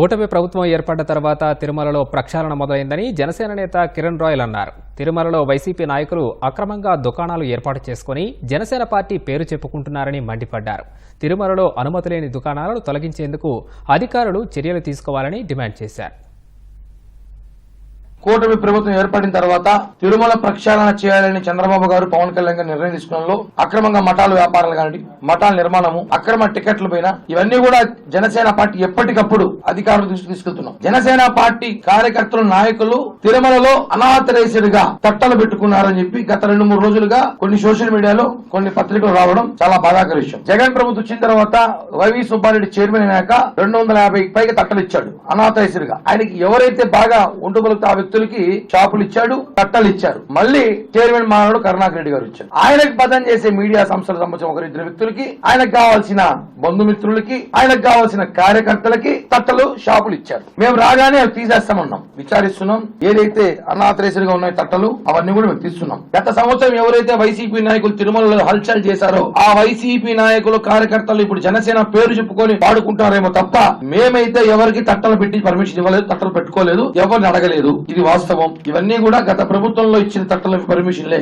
కూటమి ప్రభుత్వం ఏర్పడ్డ తర్వాత తిరుమలలో ప్రక్షాళన మొదలైందని జనసేన నేత కిరణ్ రాయల్ అన్నారు. తిరుమలలో వైసీపీ నాయకులు అక్రమంగా దుకాణాలు ఏర్పాటు చేసుకుని జనసేన పార్టీ పేరు చెప్పుకుంటున్నారని మండిపడ్డారు. తిరుమలలో అనుమతి లేని దుకాణాలను తొలగించేందుకు అధికారులు చర్యలు తీసుకోవాలని డిమాండ్ చేశారు. కూటమి ప్రభుత్వం ఏర్పడిన తర్వాత తిరుమల ప్రక్షాళన చేయాలని చంద్రబాబు గారు పవన్ కళ్యాణ్ గారు నిర్ణయం తీసుకోవడంలో అక్రమంగా మఠాలు వ్యాపారాలు కానీ మఠాల నిర్మాణము అక్రమ టికెట్ల పైన ఇవన్నీ కూడా జనసేన పార్టీ ఎప్పటికప్పుడు అధికారులు దృష్టికి తీసుకెళ్తున్నాం. జనసేన పార్టీ కార్యకర్తలు నాయకులు తిరుమలలో అనాథరైజ్డ్గా తట్టలు పెట్టుకున్నారని చెప్పి గత రెండు మూడు రోజులుగా కొన్ని సోషల్ మీడియాలో కొన్ని పత్రికలు రావడం చాలా బాధాకర విషయం. జగన్ ప్రభుత్వం వచ్చిన తర్వాత వైవి సుబ్బారెడ్డి చైర్మన్ అయినాక రెండు వందల యాభై పైగా తట్టలు ఇచ్చాడు అనాథరైజ్డ్గా ఆయనకి ఎవరైతే బాగా ఉంటుబలుగుతా వ్యక్తులకి షాపులు ఇచ్చాడు కట్టలు ఇచ్చారు. మళ్ళీ చైర్మన్ మానవుడు కరుణాకర్ రెడ్డి గారు ఇచ్చారు ఆయనకు బదం చేసే మీడియా సంస్థల సంబంధించిన ఒకరు ఇద్దరు వ్యక్తులకి ఆయనకు కావాల్సిన బంధుమిత్రులకి ఆయనకు కావాల్సిన కార్యకర్తలకి తట్టలు షాపులు ఇచ్చారు. మేము రాగానే అవి తీసేస్తామన్నాం. విచారిస్తున్నాం. ఏదైతే అనాథరేసరి గా ఉన్నాయి తట్టలు అవన్నీ కూడా మేము తీస్తున్నాం. గత సంవత్సరం ఎవరైతే వైసీపీ నాయకులు తిరుమలలో హల్చల్ చేశారో ఆ వైసీపీ నాయకులు కార్యకర్తలు ఇప్పుడు జనసేన పేరు చెప్పుకొని వాడుకుంటారేమో తప్ప మేమైతే ఎవరికి తట్టలు పెట్టి పర్మిషన్ ఇవ్వలేదు తట్టలు పెట్టుకోలేదు ఎవరిని అడగలేదు. ఇది వాస్తవం. ఇవన్నీ కూడా గత ప్రభుత్వంలో ఇచ్చిన తట్టల పర్మిషన్లే